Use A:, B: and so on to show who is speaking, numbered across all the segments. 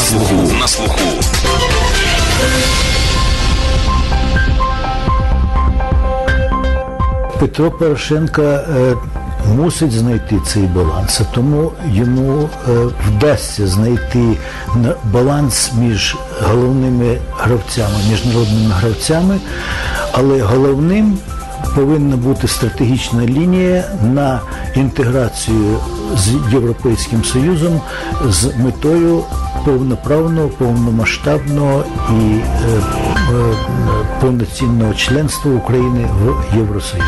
A: слуху. На слуху.
B: Петро Порошенко е, мусить знайти цей баланс, тому йому е, вдасться знайти баланс між головними гравцями, міжнародними гравцями, але головним повинна бути стратегічна лінія на інтеграцію з Європейським Союзом з метою повноправного, повномасштабного і е, е, повноцінного членства України в Євросоюзі.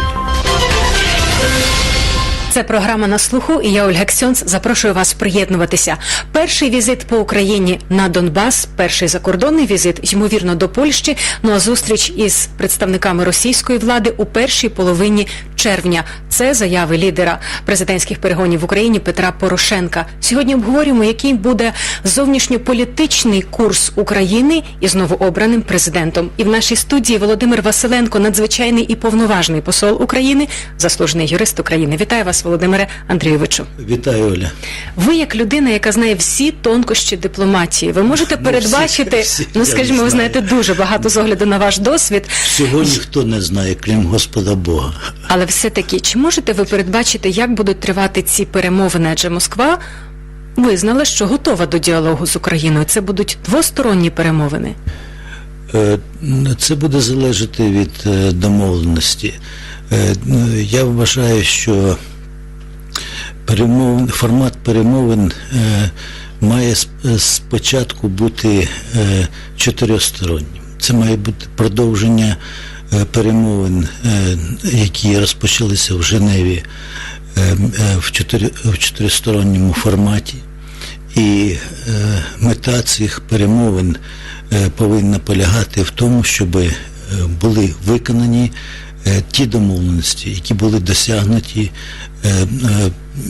C: Це програма на слуху, і я Ольга Ксьонц запрошую вас приєднуватися. Перший візит по Україні на Донбас, перший закордонний візит, ймовірно, до Польщі. Ну а зустріч із представниками російської влади у першій половині червня. Це заяви лідера президентських перегонів в Україні Петра Порошенка. Сьогодні обговорюємо, який буде зовнішньополітичний курс України із новообраним президентом. І в нашій студії Володимир Василенко, надзвичайний і повноважний посол України, заслужений юрист України. Вітаю вас, Володимире Андрійовичу.
B: Вітаю, Оля.
C: Ви як людина, яка знає всі тонкощі дипломатії, ви можете
B: Ну,
C: передбачити,
B: всі- всі
C: ну скажімо, ви знаєте дуже багато з огляду на ваш досвід.
B: Всього ніхто не знає, крім Господа Бога.
C: Але все-таки, чи можете ви передбачити, як будуть тривати ці перемовини? Адже Москва визнала, що готова до діалогу з Україною. Це будуть двосторонні перемовини.
B: Е, Це буде залежати від е, домовленості. Е, ну, Я вважаю, що перемовин, формат перемовин має спочатку бути чотиристороннім. Це має бути продовження перемовин, е, які розпочалися в Женеві е, е, в чотири- в чотиристоронньому форматі. І е, мета цих перемовин е, повинна полягати в тому, щоб е, були виконані е, ті домовленості, які були досягнуті е, е,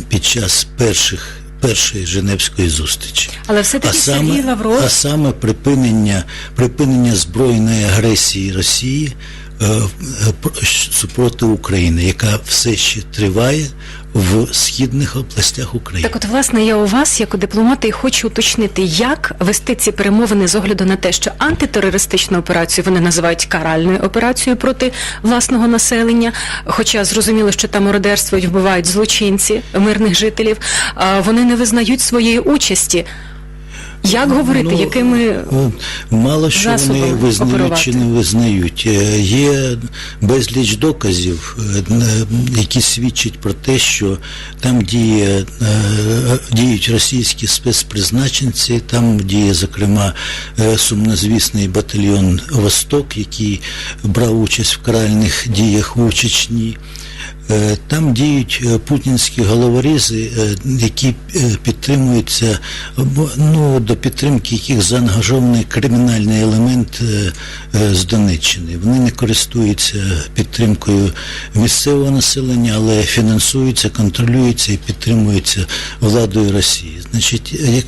B: під час перших, першої Женевської зустрічі.
C: Але все-таки Сергій Лавров
B: а саме припинення, припинення збройної агресії Росії е, е, супроти України, яка все ще триває в східних областях України.
C: Так, от, власне, я у вас, як у дипломата, і хочу уточнити, як вести ці перемовини з огляду на те, що антитерористичну операцію вони називають каральною операцією проти власного населення. Хоча зрозуміло, що там мародерствують, вбивають злочинці мирних жителів. Вони не визнають своєї участі. Як говорити,
B: Ну,
C: якими
B: е, Мало що вони визнають
C: оперувати?
B: чи не визнають. Е, Є безліч доказів, е, які свідчать про те, що там діє, діють російські спецпризначенці, там діє, зокрема, сумнозвісний батальйон Восток, який брав участь в каральних діях у Чечні. Е, Там діють е, путінські головорізи, е, які підтримуються, ну, до підтримки яких заангажований кримінальний елемент з Донеччини. Вони не користуються підтримкою місцевого населення, але фінансуються, контролюються і підтримуються владою Росії. Значить, як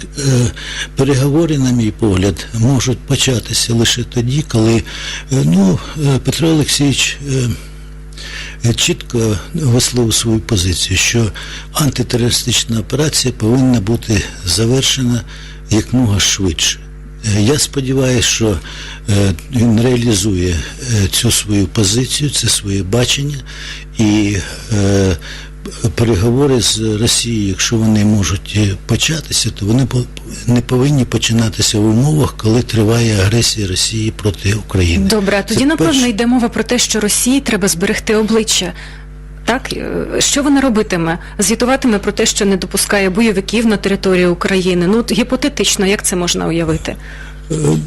B: переговори, на мій погляд, можуть початися лише тоді, коли ну, Петро Олексійович. Е, чітко висловив свою позицію, що антитерористична операція повинна бути завершена якмога швидше. Е, Я сподіваюся, що е, він реалізує цю свою позицію, це своє бачення і переговори з Росією, якщо вони можуть е, початися, то вони не повинні починатися в умовах, коли триває агресія Росії проти України.
C: добре? А тоді
B: Це
C: напевно
B: перше.
C: йде мова про те, що Росії треба зберегти обличчя. Так, Е, що вона робитиме? Звітуватиме про те, що не допускає бойовиків на територію України. Ну, от гіпотетично, як це можна уявити?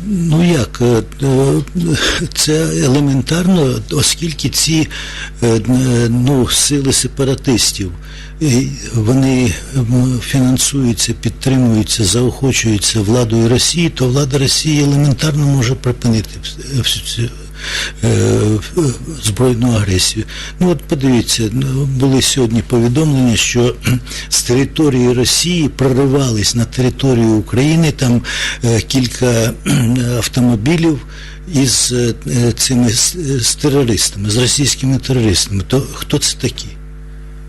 B: Ну як, е, е, це елементарно, оскільки ці е, ну, сили сепаратистів, вони фінансуються, підтримуються, заохочуються владою Росії, то влада Росії елементарно може припинити всю цю збройну агресію. Ну от подивіться, ну, були сьогодні повідомлення, що з території Росії проривались на територію України там е, кілька автомобілів із е, е, цими з, терористами, з російськими терористами. То хто це такі?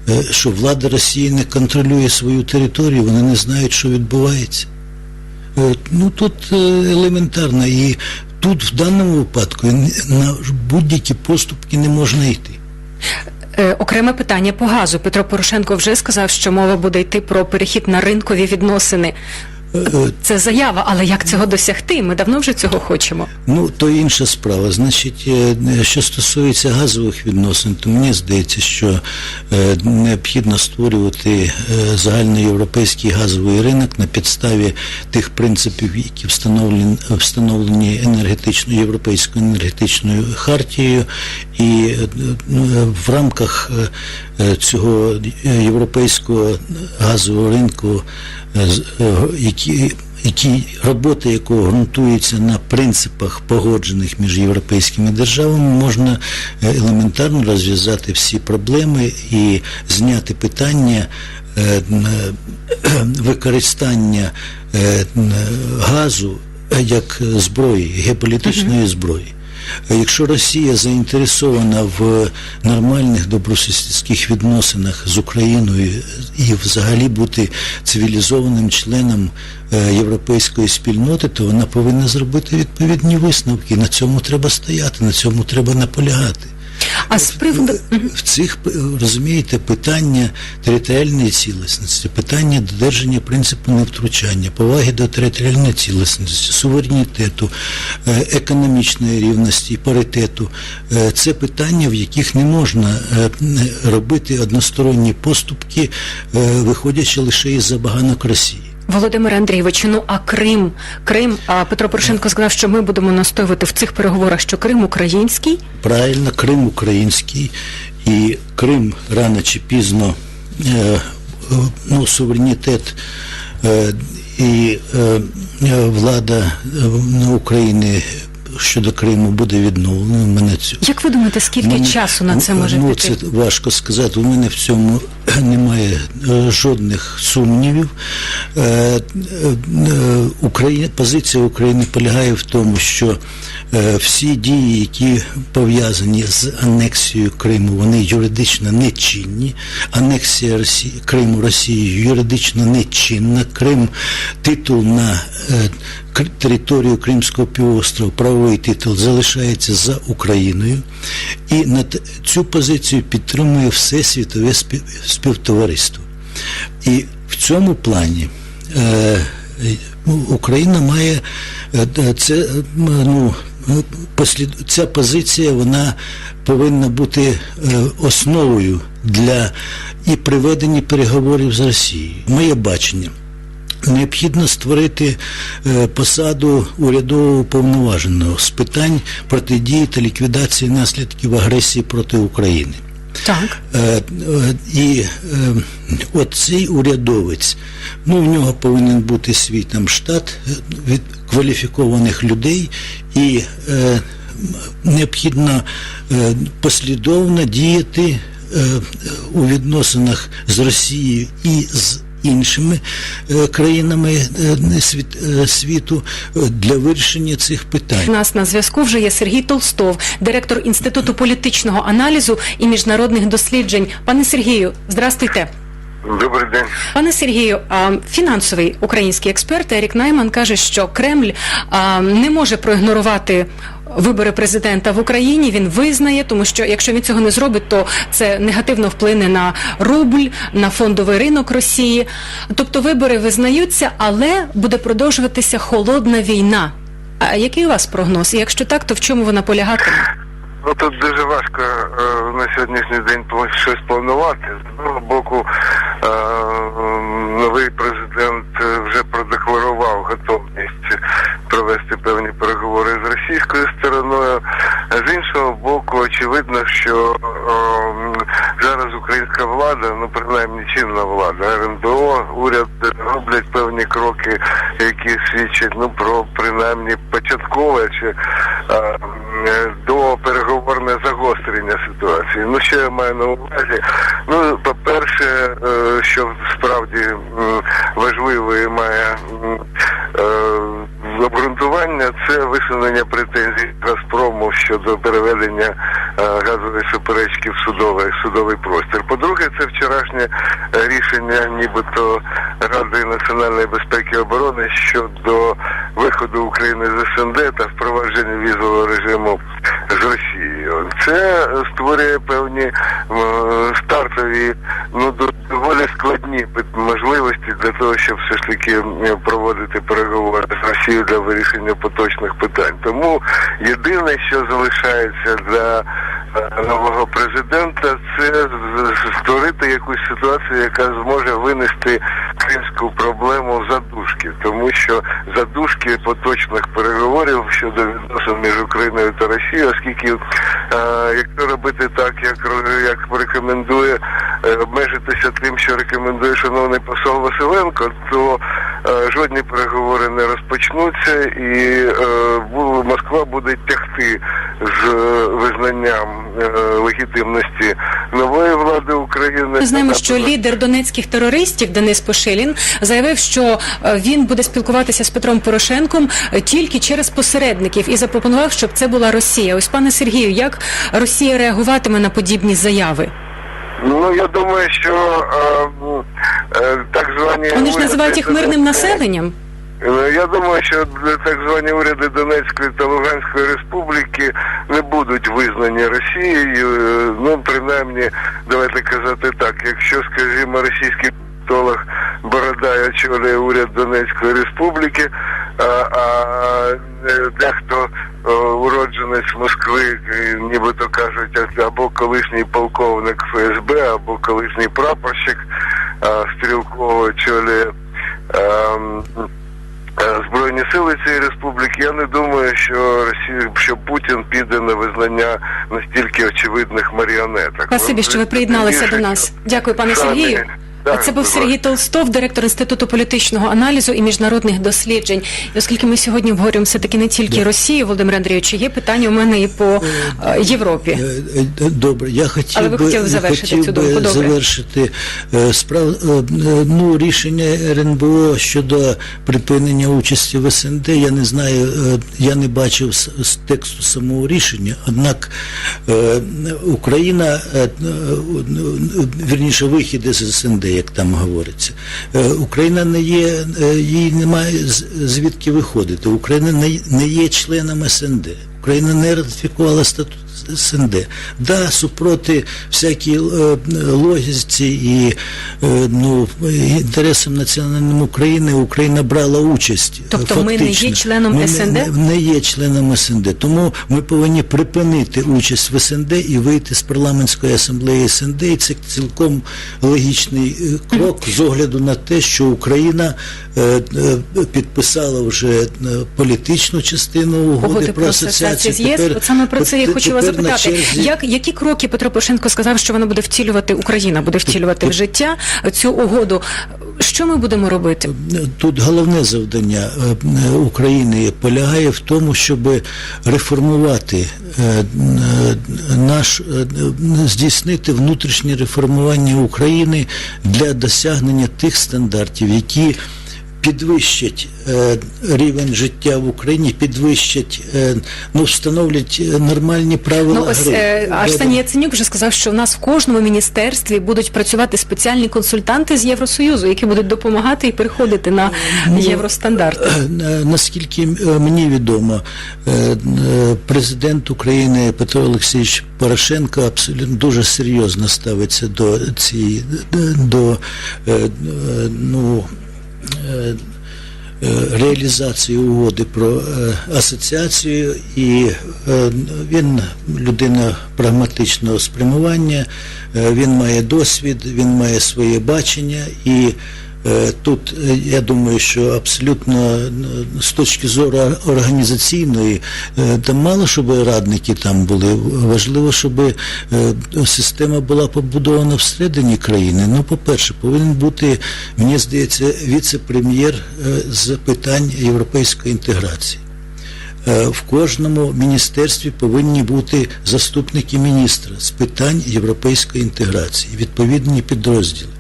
B: Е, Що влада Росії не контролює свою територію, вони не знають, що відбувається. Е, Ну тут е, елементарно, і тут в даному випадку на будь-які поступки не можна йти.
C: Е, Окреме питання по газу. Петро Порошенко вже сказав, що мова буде йти про перехід на ринкові відносини. Це заява, але як цього досягти? Ми давно вже цього хочемо.
B: Ну, то інша справа. Значить, е, що стосується газових відносин, то мені здається, що е, необхідно створювати е, загальноєвропейський газовий ринок на підставі тих принципів, які встановлені, встановлені енергетичною європейською енергетичною хартією, і ну, в рамках цього європейського газового ринку, е, е, які які робота якого ґрунтується на принципах погоджених між європейськими державами, можна е, елементарно розв'язати всі проблеми і зняти питання е, е, використання е, газу як зброї, геополітичної зброї. Якщо Росія заінтересована в нормальних добросусідських відносинах з Україною і взагалі бути цивілізованим членом е, європейської спільноти, то вона повинна зробити відповідні висновки. На цьому треба стояти, на цьому треба наполягати.
C: А з приводу
B: В цих розумієте питання територіальної цілісності, питання додержання принципу невтручання, поваги до територіальної цілісності, суверенітету, е, економічної рівності, паритету е, це питання, в яких не можна е, робити односторонні поступки, е, виходячи лише із забаганок Росії.
C: Володимир Андрійович, ну а Крим, Крим, а Петро Порошенко сказав, що ми будемо настоювати в цих переговорах, що Крим український.
B: Правильно, Крим український, і Крим рано чи пізно, е, е, ну, суверенітет е, і влада України щодо Криму буде відновлена. Мене цю
C: Як ви думаєте, скільки
B: Мене-
C: часу на це може
B: ну,
C: піти?
B: Це важко сказати. У мене в цьому немає е, жодних сумнівів. Е, е, Україна, позиція України полягає в тому, що е, всі дії, які пов'язані з анексією Криму, вони юридично нечинні. Анексія Росії, Криму Росією юридично нечинна. Крим титул на е, територію Кримського півострова, правовий титул залишається за Україною. І на цю позицію підтримує все світове спів- співтовариство. І в цьому плані е, ну, Україна має е, це ну, е, послід... ця позиція вона повинна бути е, основою для і приведення переговорів з Росією. Моє бачення. Необхідно створити е, посаду урядового уповноваженого з питань протидії та ліквідації наслідків агресії проти України.
C: Так.
B: Е, е, І от цей урядовець, ну в нього повинен бути свій там штат від кваліфікованих людей, і необхідно послідовно діяти у відносинах з Росією і з іншими е, країнами е, е, світу для вирішення цих питань.
C: У нас на зв'язку вже є Сергій Толстов, директор Інституту політичного аналізу і міжнародних досліджень. Пане Сергію, здрастуйте.
A: Добрий день.
C: Пане Сергію, фінансовий український експерт Ерік Найман каже, що Кремль не може проігнорувати вибори президента в Україні. Він визнає, тому що якщо він цього не зробить, то це негативно вплине на рубль, на фондовий ринок Росії. Тобто вибори визнаються, але буде продовжуватися холодна війна. А який у вас прогноз? І якщо так, то в чому вона полягатиме?
A: Ну тут дуже важко е, на сьогоднішній день щось планувати. З одного боку, е, новий президент е, вже продекларував готовність провести певні переговори з російською стороною. З іншого боку, очевидно, що е, зараз українська влада, ну принаймні чинна влада, РНБО, уряд е, роблять певні кроки, які свідчать ну про принаймні початкове чи е, до переговорне загострення ситуації. Ну що я маю на увазі? Ну, по-перше, е, що справді і має е, обґрунтування, це висунення претензій Газпрому щодо переведення газової суперечки в судовий, судовий простір. По-друге, це вчорашнє е, рішення нібито Ради національної безпеки і оборони щодо виходу України з СНД та впровадження візового режиму з Росією. Це створює певні е, стартові, ну доволі складні можливості для того, щоб все ж таки проводити переговори з Росією для вирішення поточних питань. Тому єдине, що залишається для е, нового президента, це створити якусь ситуацію, яка зможе винести кримську проблему задушки, тому що задушки поточних переговорів щодо відносин між Україною та Росією, оскільки е, якщо робити так, як як рекомендує е, обмежитися тим, що рекомендує шановний посол Василенко, то е, жодні переговори не розпочнуться, і е, Москва буде тягти з визнанням е, легітимності нової влади України.
C: Ми знаємо, що лідер донецьких терористів Денис Пошилін заявив, що е, він буде спілкуватися з Петром Порошенком е, тільки через посередників і запропонував, щоб це була Росія. Ось пане Сергію, як Росія реагуватиме на подібні заяви?
A: Ну я думаю, що е, е, так звані
C: Вони ж називають їх мирним населенням.
A: Е, Я думаю, що так звані уряди Донецької та Луганської республіки не будуть визнані Росією. Ну, принаймні, давайте казати так, якщо, скажімо, російський політолог Бородай очолює уряд Донецької республіки, а, е, дехто е, уродженець Москви, е, нібито кажуть, або колишній полковник ФСБ, або колишній прапорщик стрілково очолює. Збройні сили цієї республіки. Я не думаю, що Росія, що Путін піде на визнання настільки очевидних маріонеток.
C: Спасибі, що ви приєдналися до нас. Дякую, пане Сергію. Це був Сергій. Толстов, директор інституту політичного аналізу і міжнародних досліджень. І оскільки ми сьогодні обговорюємо все таки не тільки Росію, Володимир Андрійович, є питання у мене і по е, Європі.
B: Е, е, Добре, я хотів
C: Але ви
B: би,
C: хотіли завершити
B: хотів
C: цю думку, добре.
B: завершити е, справ, е, е, ну, рішення РНБО щодо припинення участі в СНД. Я не знаю, е, я не бачив з, тексту самого рішення. Однак е, Україна, е, е, вірніше, вихід із СНД, як там говориться. Е, Україна не є, е, їй немає звідки виходити. Україна не, не є членом СНД. Україна не ратифікувала статут СНД. Да, супроти всякій е, логіці і е, ну, інтересам національним України Україна брала участь. е,
C: Тобто ми не є членом
B: Ми
C: СНД?
B: Не, не є членом СНД. Тому ми повинні припинити участь в СНД і вийти з парламентської асамблеї СНД. І це цілком логічний крок з огляду на те, що Україна підписала вже політичну частину угоди
C: Угоди
B: про асоціацію. Тепер-
C: От саме про це я хочу вас запитати.
B: черзі-
C: Як які кроки Петро Порошенко сказав, що вона буде втілювати Україна, буде втілювати в життя цю угоду? Що ми будемо робити?
B: Тут головне завдання е, України полягає в тому, щоб реформувати е, е, наш е, здійснити внутрішнє реформування України для досягнення тих стандартів, які підвищать е, рівень життя в Україні, підвищать, е, ну встановлять е, нормальні правила
C: Ну ось
B: гри.
C: Арсеній Яценюк вже сказав, що в нас в кожному міністерстві будуть працювати спеціальні консультанти з Євросоюзу, які будуть допомагати і переходити на
B: Ну,
C: євростандарти.
B: Наскільки мені відомо, президент України Петро Олексійович Порошенко абсолютно дуже серйозно ставиться до цієї до ну. Е, е, Реалізації угоди про е, асоціацію, і він людина прагматичного спрямування, він має досвід, він має своє бачення. І Тут е, я думаю, що абсолютно е, з точки зору організаційної е, там мало щоб радники там були. Важливо, щоб е, система була побудована всередині країни. Ну, по-перше, повинен бути, мені здається, віце-прем'єр е, з питань європейської інтеграції. Е, В кожному міністерстві повинні бути заступники міністра з питань європейської інтеграції, відповідні підрозділи.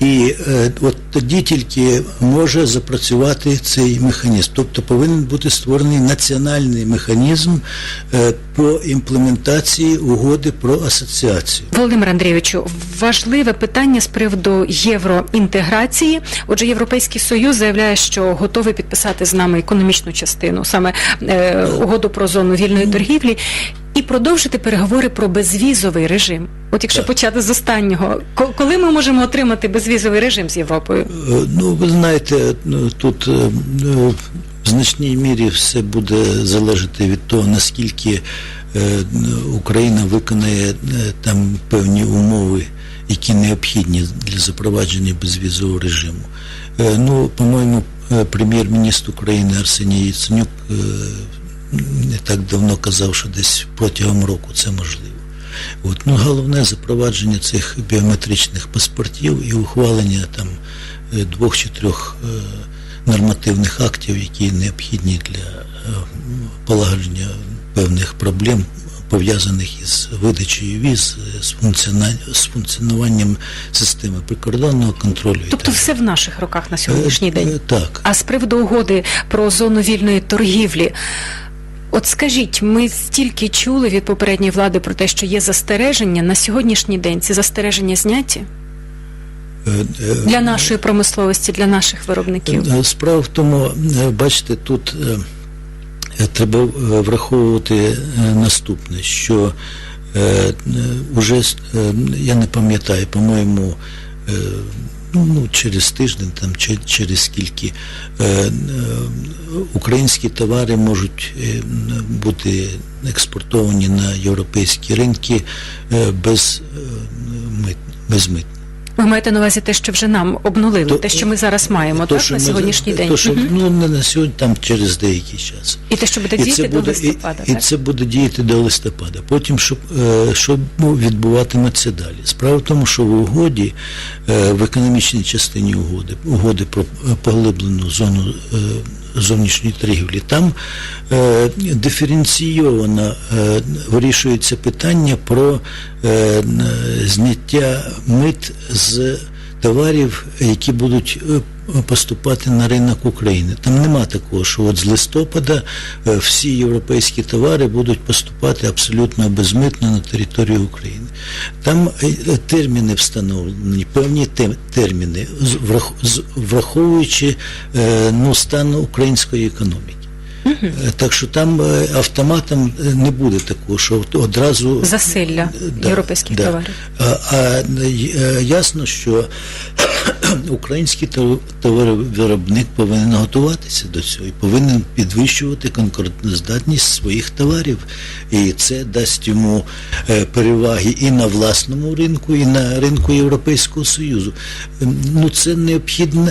B: І е, от тоді тільки може запрацювати цей механізм. Тобто повинен бути створений національний механізм е, по імплементації угоди про асоціацію.
C: Володимир Андрійовичу, важливе питання з приводу євроінтеграції. Отже, Європейський Союз заявляє, що готовий підписати з нами економічну частину, саме е, угоду про зону вільної торгівлі. Продовжити переговори про безвізовий режим. От якщо
B: Так.
C: почати з останнього, коли ми можемо отримати безвізовий режим з Європою?
B: Е, Ну, ви знаєте, ну, тут е, е, в значній мірі все буде залежати від того, наскільки Україна виконає там певні умови, які необхідні для запровадження безвізового режиму. Ну, по-моєму, прем'єр-міністр України Арсеній Яценюк не так давно казав, що десь протягом року це можливо. От, ну, головне запровадження цих біометричних паспортів і ухвалення там е, двох чи трьох е, нормативних актів, які необхідні для е, полагодження певних проблем, пов'язаних із видачею віз, з, функціонуванням системи прикордонного контролю.
C: Тобто
B: так
C: все в наших руках на сьогоднішній день.
B: Так.
C: А з приводу угоди про зону вільної торгівлі. От скажіть, ми стільки чули від попередньої влади про те, що є застереження на сьогоднішній день. Ці застереження зняті
B: Е, е,
C: для нашої промисловості, для наших виробників.
B: Е, Справа в тому, бачите, тут треба враховувати наступне, що е, е, с- е, я не пам'ятаю, по-моєму, е, ну, через тиждень там, через скільки е, е, українські товари можуть е, бути експортовані на європейські ринки е, без, мит, без мит.
C: Ви маєте на увазі те, що вже нам обнулили,
B: То-
C: те, що ми зараз маємо,
B: То,
C: так
B: що
C: на
B: ми-
C: сьогоднішній день.
B: То, що, ну, не на сьогодні, там через деякий час.
C: І те, що буде
B: І
C: діяти
B: це
C: до листопада.
B: і, і це буде діяти до листопада. Потім, що, е, що ну, відбуватиметься далі? Справа в тому, що в угоді, е, в економічній частині угоди, угоди про е, поглиблену зону зовнішньої торгівлі, там е, диференційовано е, вирішується питання про е, зняття мит з товарів, які будуть е, поступати на ринок України. Там нема такого, що от з листопада е, всі європейські товари будуть поступати абсолютно безмитно на територію України. Там е, е, терміни встановлені, певні терміни, враховуючи ну, стан української економіки. Так що там автоматом не буде такого, що одразу
C: Засилля
B: Да,
C: європейських
B: да.
C: товарів.
B: А, а ясно, що український тов- товаровиробник повинен готуватися до цього і повинен підвищувати конкурентоздатність своїх товарів. І це дасть йому е, переваги і на власному ринку, і на ринку Європейського Союзу. Ем, Ну це необхідно,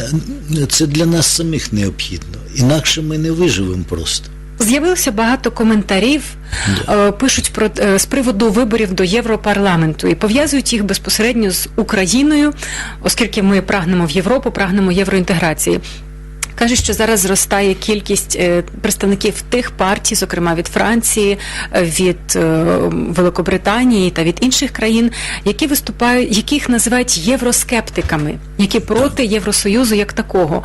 B: це для нас самих необхідно. Інакше ми не виживемо просто.
C: З'явилося багато коментарів, е, пишуть про е, з приводу виборів до Європарламенту і пов'язують їх безпосередньо з Україною, оскільки ми прагнемо в Європу, прагнемо євроінтеграції. Кажуть, що зараз зростає кількість е, представників тих партій, зокрема від Франції, від Великобританії та від інших країн, які виступають, яких називають євроскептиками, які проти Євросоюзу як такого.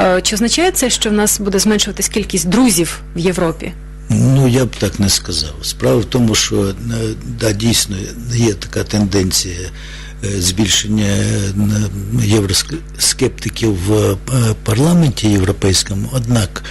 C: Е, Чи означає це, що в нас буде зменшуватись кількість друзів в Європі?
B: Ну, я б так не сказав. Справа в тому, що е, да, дійсно є така тенденція е, збільшення євроскептиків в парламенті європейському. Однак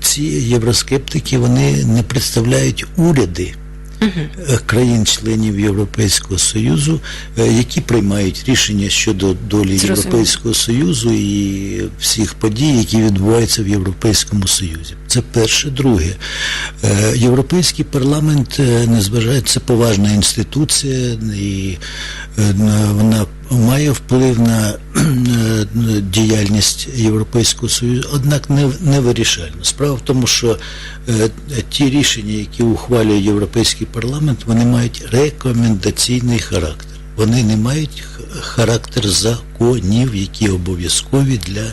B: ці євроскептики вони не представляють уряди. Е, Країн-членів Європейського Союзу, е, які приймають рішення щодо долі
C: Це
B: Європейського Союзу і всіх подій, які відбуваються в Європейському Союзі. Це перше. Друге, е, Європейський парламент, незважається поважна інституція, і вона має вплив на діяльність Європейського Союзу, однак не, не вирішально. Справа в тому, що е, ті рішення, які ухвалює Європейський парламент, вони мають рекомендаційний характер. Вони не мають характер закону. Законів, які обов'язкові для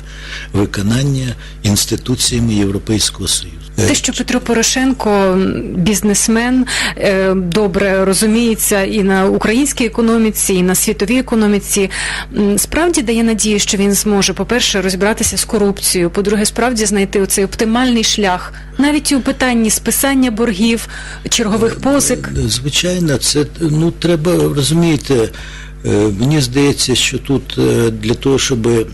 B: виконання інституціями Європейського Союзу.
C: Те, що Петро Порошенко бізнесмен, е, добре розуміється і на українській економіці, і на світовій економіці, справді дає надію, що він зможе, по-перше, розібратися з корупцією, по-друге, справді знайти оцей оптимальний шлях, навіть у питанні списання боргів, чергових позик.
B: Звичайно, це ну треба розумієте. Е, Мені здається, що тут е, для того, щоб е,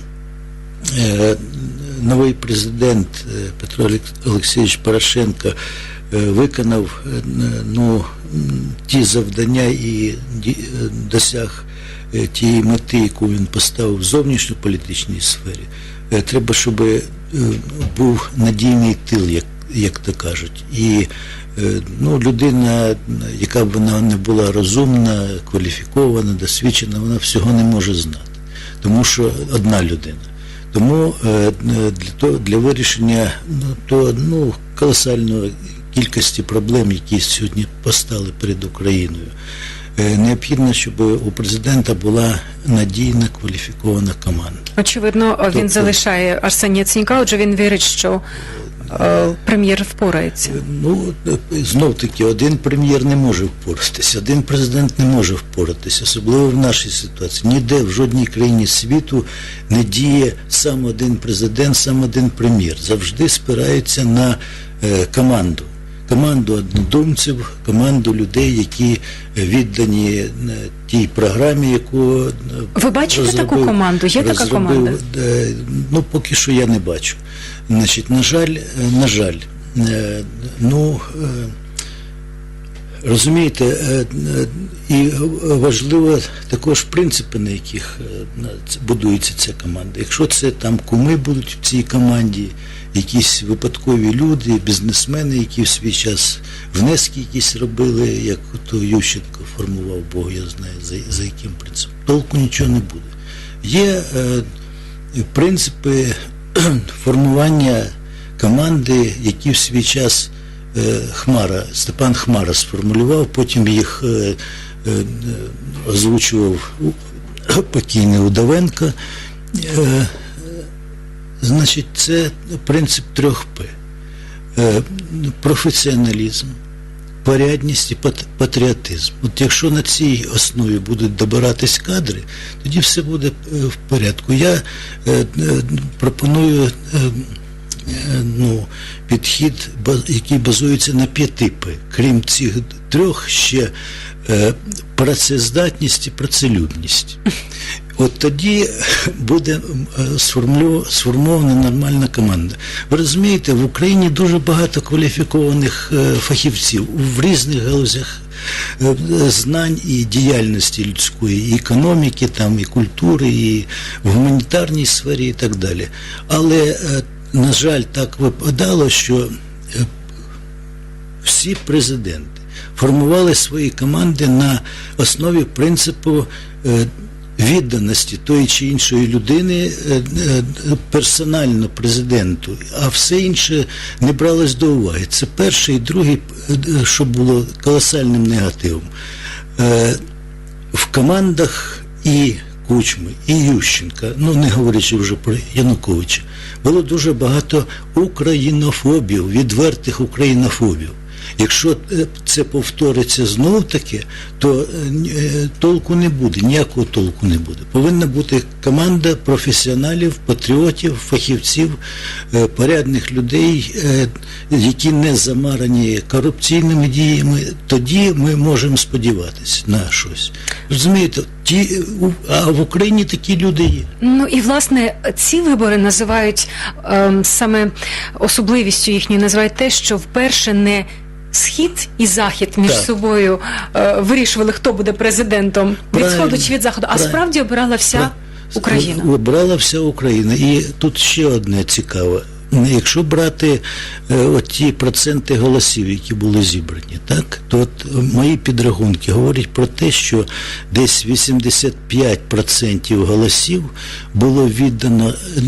B: новий президент Петро Олексійович Порошенко виконав ну, ті завдання і досяг тієї мети, яку він поставив в зовнішньополітичній сфері, треба, щоб був надійний тил, як, як то кажуть. І ну, людина, яка б вона не була розумна, кваліфікована, досвідчена, вона всього не може знати. Тому що одна людина. Тому е, для того для вирішення ну, то ну колосальної кількості проблем, які сьогодні постали перед Україною, е, необхідно, щоб у президента була надійна кваліфікована команда.
C: Очевидно, він
B: Тобто-
C: залишає Арсенія Яценюка, отже він вірить, що е, прем'єр впорається.
B: Ну знов таки, один прем'єр не може впоратися, один президент не може впоратися, особливо в нашій ситуації. Ніде в жодній країні світу не діє сам один президент, сам один прем'єр. Завжди спираються на е, команду. Команду однодумців, команду людей, які е, віддані е, тій програмі, яку е,
C: Ви бачите таку команду? Є така
B: розробив,
C: команда?
B: е, Ну, поки що я не бачу. Значить, на жаль, е, на жаль, е, ну е, розумієте, і важливо також принципи, на яких будується ця команда. Якщо це там куми будуть в цій команді, якісь випадкові люди, бізнесмени, які в свій час внески якісь робили, як то Ющенко формував, Бог я знаю, за, за яким принципом. Толку нічого не буде. Є принципи формування команди, які в свій час е, Хмара, Степан Хмара сформулював, потім їх е, е, озвучував покійний Удовенко. Значить, це принцип трьох П. Професіоналізм, порядність і патріотизм. От якщо на цій основі будуть добиратись кадри, тоді все буде е, в порядку. Я е, е, пропоную ну, підхід, який базується на п'яти П. Крім цих трьох, ще працездатність і працелюбність. От тоді буде е, сформована нормальна команда. Ви розумієте, в Україні дуже багато кваліфікованих е, фахівців в різних галузях е, знань і діяльності людської, і економіки, там, і культури, і в гуманітарній сфері, і так далі. Але, на жаль, так випадало, що всі президенти формували свої команди на основі принципу відданості тої чи іншої людини е, е, персонально президенту, а все інше не бралось до уваги. Це перший і другий, е, що було колосальним негативом. В командах і Кучми, і Ющенка, ну не говорячи вже про Януковича, було дуже багато українофобів, відвертих українофобів. Якщо е, це повториться знов таки, то е, е, толку не буде, ніякого толку не буде. Повинна бути команда професіоналів, патріотів, фахівців, порядних людей, які не замарані корупційними діями. Тоді ми можемо сподіватися на щось. Розумієте, ті, а в Україні такі люди є.
C: Ну і власне ці вибори називають ем, саме особливістю їхньої, називають те, що вперше не схід і захід між
B: Так.
C: собою е, вирішували, хто буде президентом від сходу чи від заходу, а справді обирала вся Україна.
B: Обирала вся Україна. І тут ще одне цікаве. Якщо брати е, ті проценти голосів, які були зібрані, так, то от мої підрахунки говорять про те, що десь 85% голосів було віддано, е,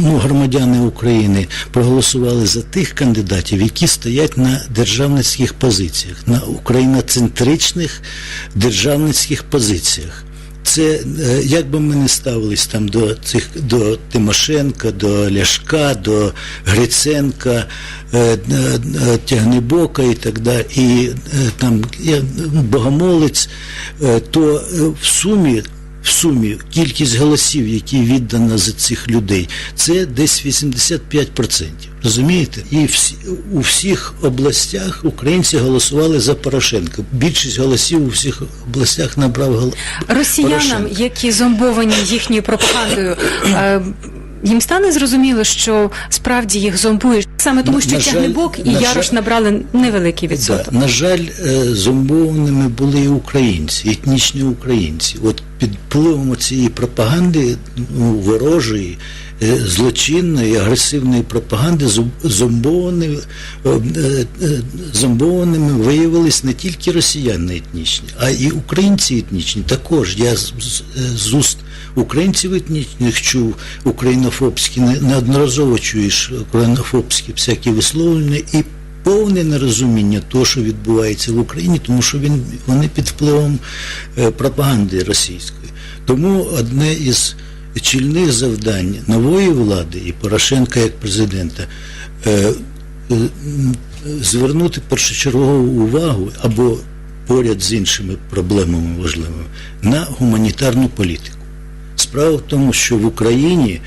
B: ну, громадяни України проголосували за тих кандидатів, які стоять на державницьких позиціях, на україноцентричних державницьких позиціях. Це е, як би ми не ставились там до цих до Тимошенка, до Ляшка, до Гриценка, е, е, Тягнебока і так далі, і там я, Богомолець, то в сумі. В сумі кількість голосів, які віддано за цих людей, це десь 85%. Розумієте? І всі, у всіх областях українці голосували за Порошенка. Більшість голосів у всіх областях набрав гол...
C: Росіянам,
B: Порошенко.
C: які зомбовані їхньою пропагандою, е, їм стане зрозуміло, що справді їх зомбують саме тому, що
B: на жаль-
C: і
B: на
C: Ярош
B: жаль-
C: набрали невеликий відсоток.
B: Да, на жаль, е, зомбованими були і українці, етнічні українці. От під впливом цієї пропаганди ну, ворожої, е, злочинної, агресивної пропаганди зом- зомбовані, е, зомбованими виявились не тільки росіяни етнічні, а і українці етнічні. Також я з, з- з уст українців етнічних чув українофобські, неодноразово чуєш українофобські всякі висловлення і повне нерозуміння того, що відбувається в Україні, тому що він, вони під впливом е, пропаганди російської. Тому одне із чільних завдань нової влади і Порошенка як президента е, е, звернути першочергову увагу або поряд з іншими проблемами важливими на гуманітарну політику. Справа в тому, що в Україні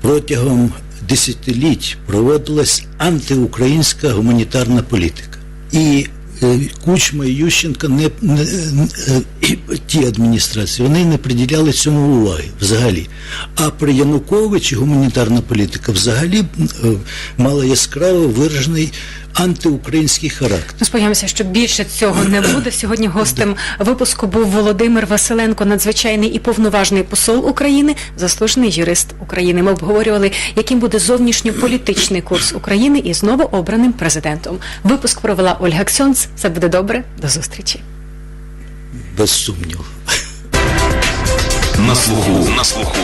B: протягом десятиліть проводилась антиукраїнська гуманітарна політика. І е, Кучма і Ющенка не, не, е, і ті адміністрації вони не приділяли цьому уваги взагалі. А при Януковичі гуманітарна політика взагалі е, мала яскраво виражений антиукраїнський характер.
C: Ми сподіваємося, що більше цього не буде. Сьогодні гостем випуску був Володимир Василенко, надзвичайний і повноважний посол України, заслужений юрист України. Ми обговорювали, яким буде зовнішньополітичний курс України із новообраним президентом. Випуск провела Ольга Ксьонц. Все буде добре. До зустрічі.
B: Без сумніву.
D: На слуху. На слуху.